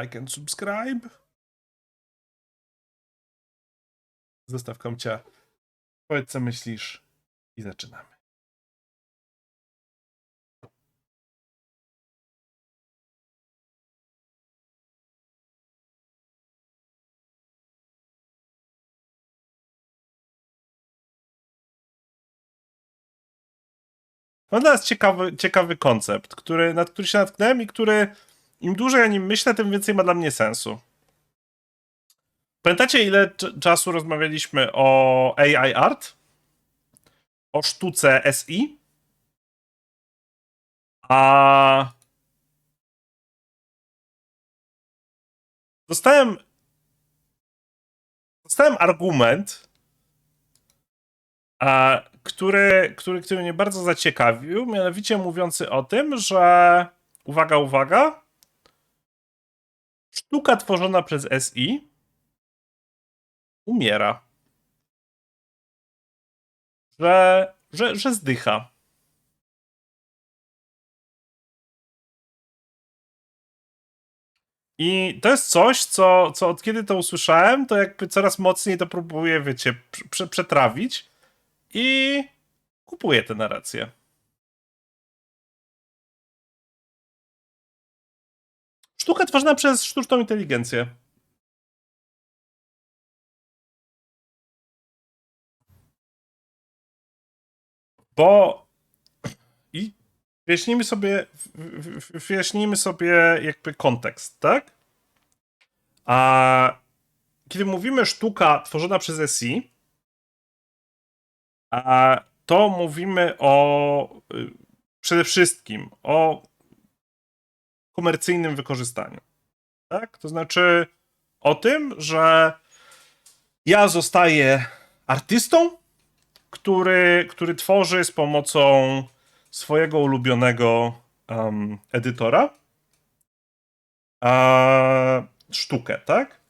like and subscribe. Zostaw komcia. Powiedz co myślisz i zaczynamy. Mam dla nas ciekawy, ciekawy koncept, który, nad który się natknąłem i który im dłużej o nim myślę, tym więcej ma dla mnie sensu. Pamiętacie, ile cz- czasu rozmawialiśmy o AI art? O sztuce SI? A. Dostałem. Dostałem argument, a, który, który, który mnie bardzo zaciekawił, mianowicie mówiący o tym, że uwaga, uwaga, sztuka tworzona przez SI umiera. Że, że, że zdycha. I to jest coś, co, co od kiedy to usłyszałem, to jakby coraz mocniej to próbuję, wiecie, prze, przetrawić i kupuję tę narrację. Sztuka tworzona przez sztuczną inteligencję. Bo i wyjaśnijmy sobie, wyjaśnijmy sobie jakby kontekst, tak? A kiedy mówimy sztuka tworzona przez SI, to mówimy o y, przede wszystkim o komercyjnym wykorzystaniu. Tak? To znaczy o tym, że ja zostaję artystą, który, który tworzy z pomocą swojego ulubionego em, edytora a, sztukę, tak?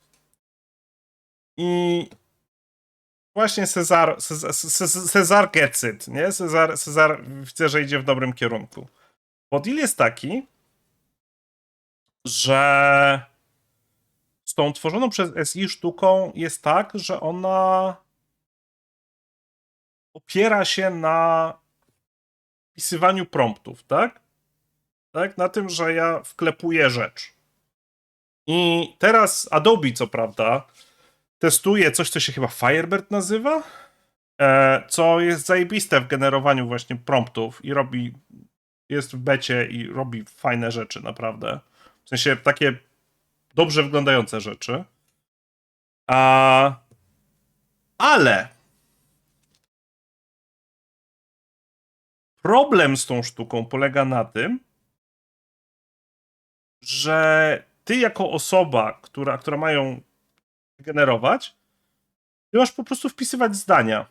I właśnie Cezar, Cezar, Cezar, it, nie? Cezar, Cezar widzę, że idzie w dobrym kierunku. Bo deal jest taki, że z tą tworzoną przez SI sztuką jest tak, że ona opiera się na wpisywaniu promptów, tak? Tak, na tym, że ja wklepuję rzecz. I teraz Adobe, co prawda, testuje coś, co się chyba Firebird nazywa, e, co jest zajebiste w generowaniu właśnie promptów i robi, jest w becie i robi fajne rzeczy, naprawdę. W sensie takie dobrze wyglądające rzeczy. A, ale problem z tą sztuką polega na tym, że ty jako osoba, która, która mają generować, ty masz po prostu wpisywać zdania.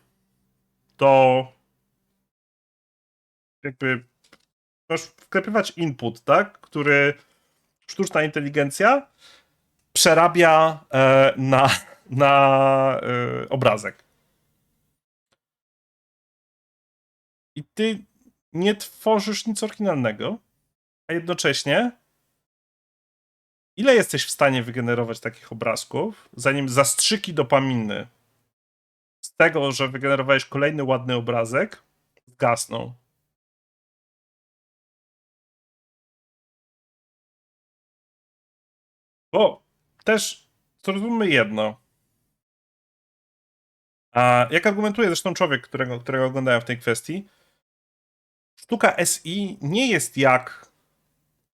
To jakby masz wklepywać input, tak? Który sztuczna inteligencja przerabia e, na, na e, obrazek. I ty nie tworzysz nic oryginalnego, a jednocześnie ile jesteś w stanie wygenerować takich obrazków, zanim zastrzyki dopaminy z tego, że wygenerowałeś kolejny ładny obrazek, zgasną. Bo też zrozummy jedno. A jak argumentuje zresztą człowiek, którego, którego oglądałem w tej kwestii, sztuka SI nie jest jak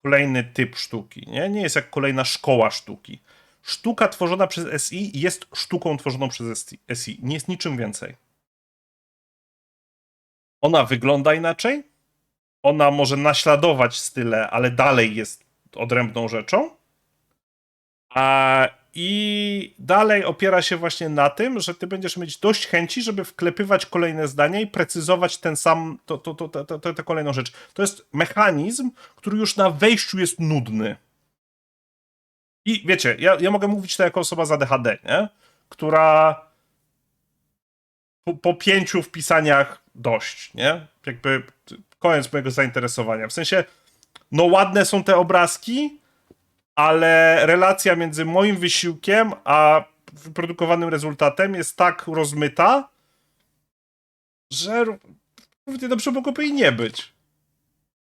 kolejny typ sztuki, nie? Nie jest jak kolejna szkoła sztuki. Sztuka tworzona przez SI jest sztuką tworzoną przez SI. Nie jest niczym więcej. Ona wygląda inaczej. Ona może naśladować style, ale dalej jest odrębną rzeczą. A, I dalej opiera się właśnie na tym, że ty będziesz mieć dość chęci, żeby wklepywać kolejne zdania i precyzować ten sam, to, to, to, to, to, tę kolejną rzecz. To jest mechanizm, który już na wejściu jest nudny. I wiecie, ja, ja mogę mówić to jako osoba z ADHD, nie? która po, po pięciu wpisaniach dość, nie? Jakby koniec mojego zainteresowania. W sensie, no ładne są te obrazki, ale relacja między moim wysiłkiem a wyprodukowanym rezultatem jest tak rozmyta, że równie dobrze mogłoby i nie być.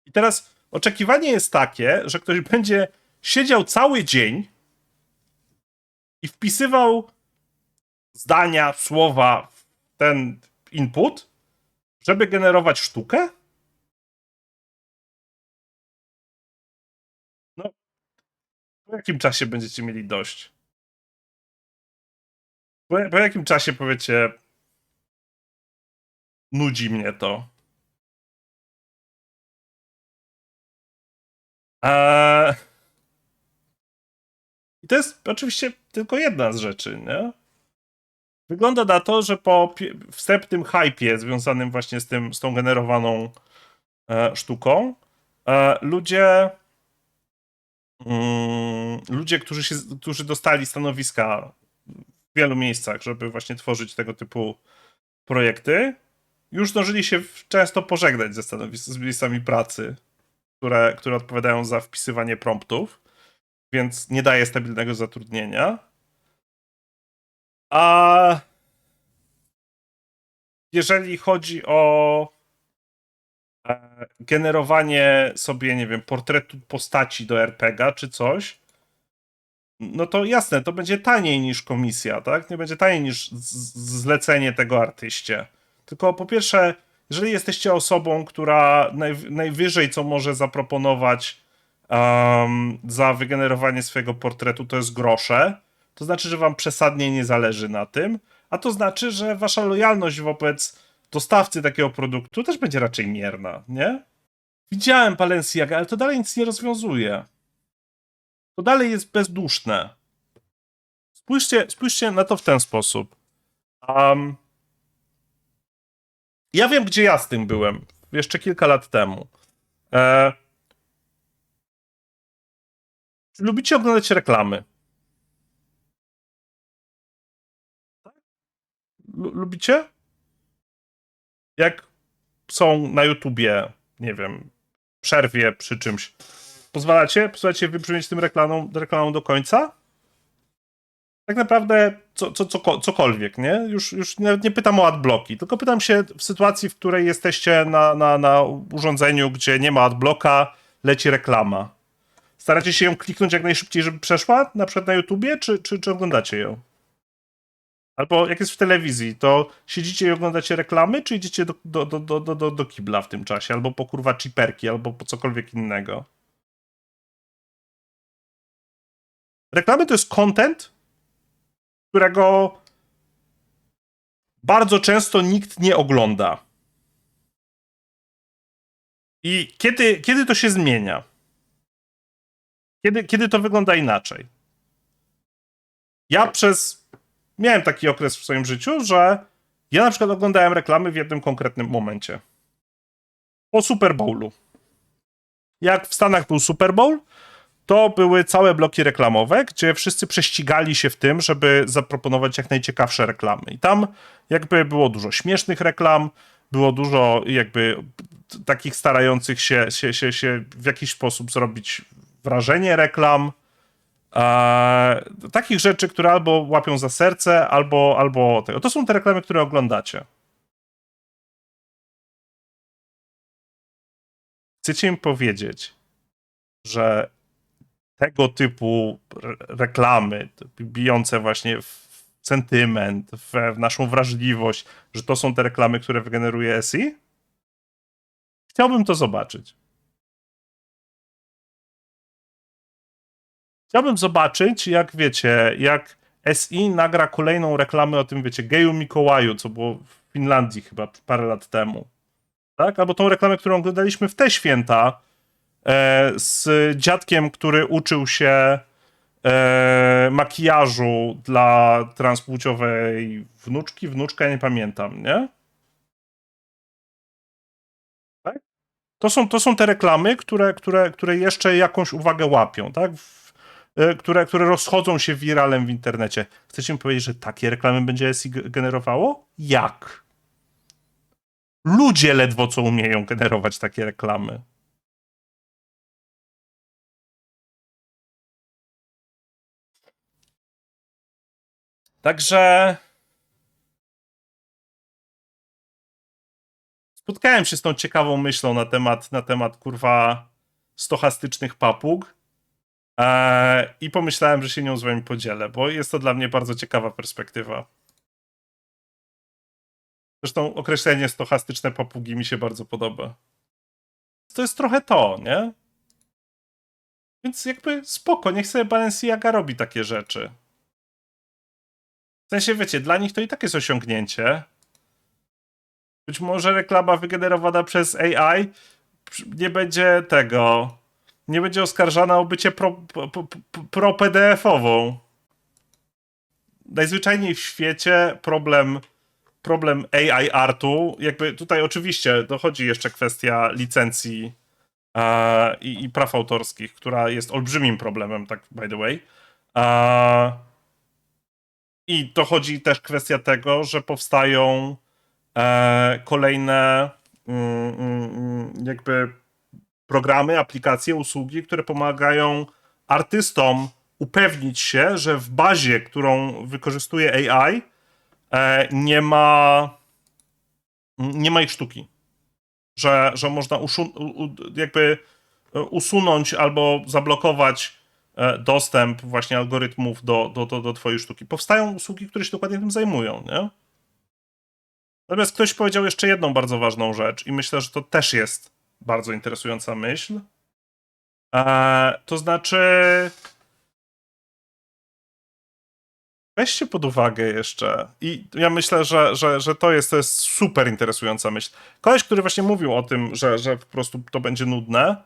I teraz oczekiwanie jest takie, że ktoś będzie siedział cały dzień i wpisywał zdania, słowa w ten input, żeby generować sztukę? Po jakim czasie będziecie mieli dość? Po, po jakim czasie powiecie, nudzi mnie to? Eee... I to jest oczywiście tylko jedna z rzeczy, nie? Wygląda na to, że po wstępnym hypie związanym właśnie z, tym, z tą generowaną e, sztuką, e, ludzie, mm, ludzie, którzy, się, którzy dostali stanowiska w wielu miejscach, żeby właśnie tworzyć tego typu projekty, już zdążyli się często pożegnać ze stanowisk, z miejscami pracy, które, które odpowiadają za wpisywanie promptów, więc nie daje stabilnego zatrudnienia. A jeżeli chodzi o generowanie sobie, nie wiem, portretu postaci do RPGa czy coś, no to jasne, to będzie taniej niż komisja, tak? Nie będzie taniej niż zlecenie tego artyście. Tylko po pierwsze, jeżeli jesteście osobą, która naj, najwyżej co może zaproponować em, za wygenerowanie swojego portretu to jest grosze, to znaczy, że wam przesadnie nie zależy na tym, a to znaczy, że wasza lojalność wobec dostawcy takiego produktu też będzie raczej mierna, nie? Widziałem Balenciaga, ale to dalej nic nie rozwiązuje. To dalej jest bezduszne. Spójrzcie, spójrzcie na to w ten sposób. Um, ja wiem, gdzie ja z tym byłem. Jeszcze kilka lat temu. E, lubicie oglądać reklamy? Lu- lubicie? Jak są na YouTubie, nie wiem, przerwie przy czymś. Pozwalacie? Pozwalacie wybrzmieć tym reklamą, reklamą do końca? Tak naprawdę co, co, co, cokolwiek, nie? Już, już nawet nie pytam o adblocki, tylko pytam się w sytuacji, w której jesteście na, na, na urządzeniu, gdzie nie ma adblocka, leci reklama. Staracie się ją kliknąć jak najszybciej, żeby przeszła, na przykład na YouTubie, czy, czy, czy oglądacie ją? Albo jak jest w telewizji, to siedzicie i oglądacie reklamy, czy idziecie do, do, do, do, do, do, kibla w tym czasie, albo po kurwa chiperki, albo po cokolwiek innego. Reklamy to jest content, którego bardzo często nikt nie ogląda. I kiedy, kiedy to się zmienia? Kiedy, kiedy to wygląda inaczej? Ja przez. Miałem taki okres w swoim życiu, że ja na przykład oglądałem reklamy w jednym konkretnym momencie. Po Super Bowlu. Jak w Stanach był Super Bowl, to były całe bloki reklamowe, gdzie wszyscy prześcigali się w tym, żeby zaproponować jak najciekawsze reklamy. I tam jakby było dużo śmiesznych reklam, było dużo jakby takich starających się, się, się, się w jakiś sposób zrobić wrażenie reklam. Eee, takich rzeczy, które albo łapią za serce, albo, albo tego. To są te reklamy, które oglądacie. Chcecie im powiedzieć, że tego typu re- reklamy, bijące właśnie w sentyment, w, w naszą wrażliwość, że to są te reklamy, które wygeneruje SI? Chciałbym to zobaczyć. Chciałbym zobaczyć, jak wiecie, jak SI nagra kolejną reklamę o tym, wiecie, geju Mikołaju, co było w Finlandii chyba parę lat temu. Tak? Albo tą reklamę, którą oglądaliśmy w te święta e, z dziadkiem, który uczył się e, makijażu dla transpłciowej wnuczki, wnuczka, ja nie pamiętam, nie? Tak? To są, to są te reklamy, które, które, które jeszcze jakąś uwagę łapią, tak? E, które, które rozchodzą się wiralem w internecie. Chcecie mi powiedzieć, że takie reklamy będzie SI generowało? Jak? Ludzie ledwo co umieją generować takie reklamy. Także. Spotkałem się z tą ciekawą myślą na temat, na temat kurwa stochastycznych papug Eee, I pomyślałem, że się nią z wami podzielę, bo jest to dla mnie bardzo ciekawa perspektywa. Zresztą określenie stochastyczne papugi mi się bardzo podoba. To jest trochę to, nie? Więc jakby spoko, niech sobie Balenciaga robi takie rzeczy. W sensie, wiecie, dla nich to i tak jest osiągnięcie. Być może reklama wygenerowana przez AI nie będzie tego. Nie będzie oskarżana o bycie pro, pro, pro. Najzwyczajniej w świecie problem, problem AI artu, jakby tutaj oczywiście dochodzi jeszcze kwestia licencji e, i, i praw autorskich, która jest olbrzymim problemem, tak by the way. E, I dochodzi też kwestia tego, że powstają e, kolejne mm, mm, jakby programy, aplikacje, usługi, które pomagają artystom upewnić się, że w bazie, którą wykorzystuje AI, e, nie ma nie ma ich sztuki. Że, że można jakby usunąć albo zablokować e, dostęp właśnie algorytmów do, do, do, do twojej sztuki. Powstają usługi, które się dokładnie tym zajmują, nie? Natomiast ktoś powiedział jeszcze jedną bardzo ważną rzecz i myślę, że to też jest bardzo interesująca myśl. E, to znaczy weźcie pod uwagę jeszcze i ja myślę, że, że, że to, jest, to jest super interesująca myśl. Koleś, który właśnie mówił o tym, że, że po prostu to będzie nudne,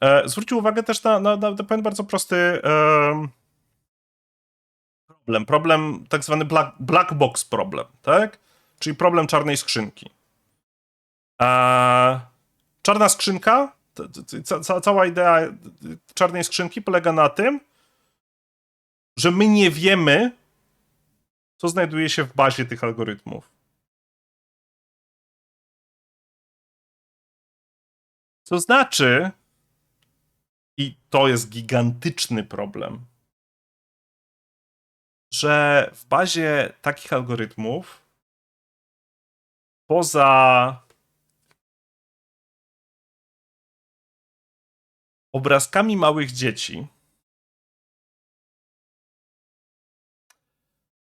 e, zwrócił uwagę też na, na, na, pewien bardzo prosty em, problem. Problem, tak zwany black, black box problem, tak? Czyli problem czarnej skrzynki. A czarna skrzynka, cała idea czarnej skrzynki polega na tym, że my nie wiemy, co znajduje się w bazie tych algorytmów. Co znaczy, i to jest gigantyczny problem, że w bazie takich algorytmów poza obrazkami małych dzieci,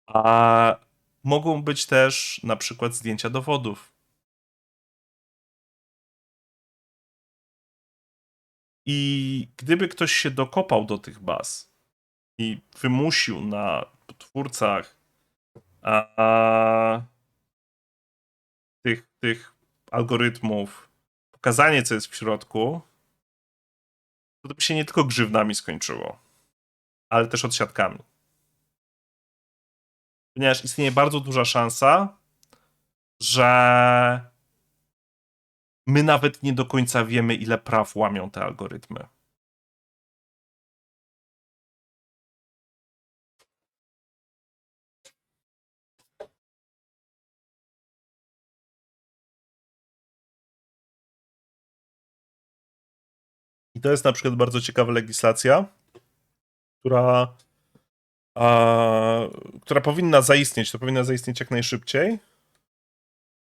a mogą być też na przykład zdjęcia dowodów. I gdyby ktoś się dokopał do tych baz i wymusił na twórcach a, a, tych, tych algorytmów pokazanie, co jest w środku, to by się nie tylko grzywnami skończyło, ale też odsiadkami. Ponieważ istnieje bardzo duża szansa, że my nawet nie do końca wiemy, ile praw łamią te algorytmy. I to jest na przykład bardzo ciekawa legislacja, która, a, która powinna zaistnieć, to powinna zaistnieć jak najszybciej,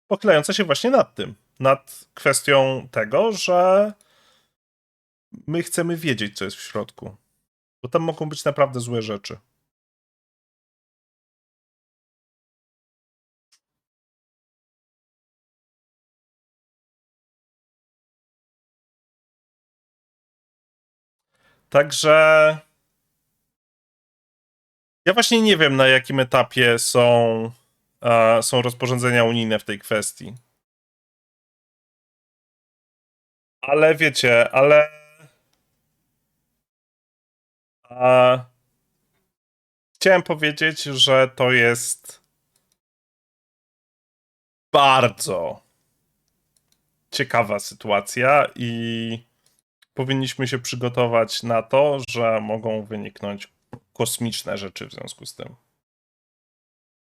pochylająca się właśnie nad tym, nad kwestią tego, że my chcemy wiedzieć, co jest w środku, bo tam mogą być naprawdę złe rzeczy. Także ja właśnie nie wiem, na jakim etapie są, e, są rozporządzenia unijne w tej kwestii. Ale wiecie, ale. A, chciałem powiedzieć, że to jest bardzo ciekawa sytuacja i powinniśmy się przygotować na to, że mogą wyniknąć kosmiczne rzeczy w związku z tym.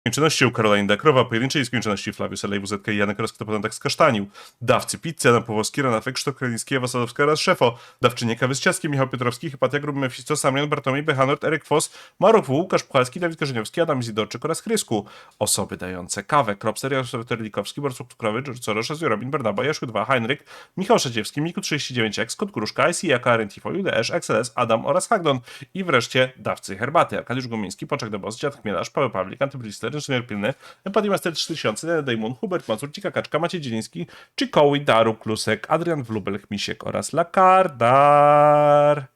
Skończoności Caroline Dakrowa, pojedynczej skończoności Flavius Alej WZK i Janek Rozktopodatek skasztanił. Dawcy pizzy, Adam Pawłowski, Renata Krzysztof Kralińskiego, Wasadowska oraz Szefo. Dawczynie kawy z ciastkiem, Michał Piotrowski, Hypatia Gruby, Mefisto, Samian, Bartomiej, Bechanort, Eryk Foss, Marok W, Łukasz Puchalski, Dawid Korzeniowski, Adam Zidorczyk oraz Chrysku. Osoby dające kawę. Kropster, Jarosław Terlikowski, Borcuk Cukrowy, George Soros, Jezu Robin, Bernaba, Jaszku 2, Heinryk, Michał Szadziewski, Miku 39, X, Kot Kuruszka, IC, Jaka, Rentifo, UDS, XLS, Adam oraz Hagdon. I wreszcie dawcy herbaty. Arkadiusz Gumiński, Poczek Debos, Dziad Chmielarz, Paweł Pawlik, Antybrister, Inżynier Pilny, Empathy Master 3000, Nene Dejmun, Hubert Mazur, Cika Kaczka, Maciej Dzieliński, Czykoły, Daru, Klusek, Adrian Wlubel, Chmisiek oraz Lakardar.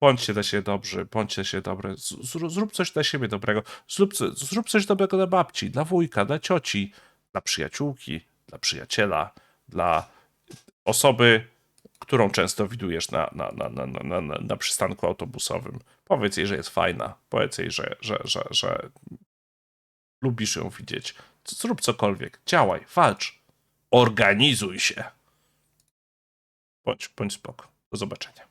Bądźcie dla siebie dobrzy, bądźcie siebie dobre. Zrób- coś dla siebie dobrego. Zrób, zrób coś dobrego dla babci, dla wujka, dla cioci, dla przyjaciółki, dla przyjaciela, dla osoby, którą często widujesz na, na, na, na, na, na- na przystanku autobusowym. Powiedz jej, że jest fajna. Powiedz jej, że, że, że, że lubisz ją widzieć. Zrób cokolwiek. Działaj, walcz. Organizuj się. Bądź, bądź spoko. Do zobaczenia.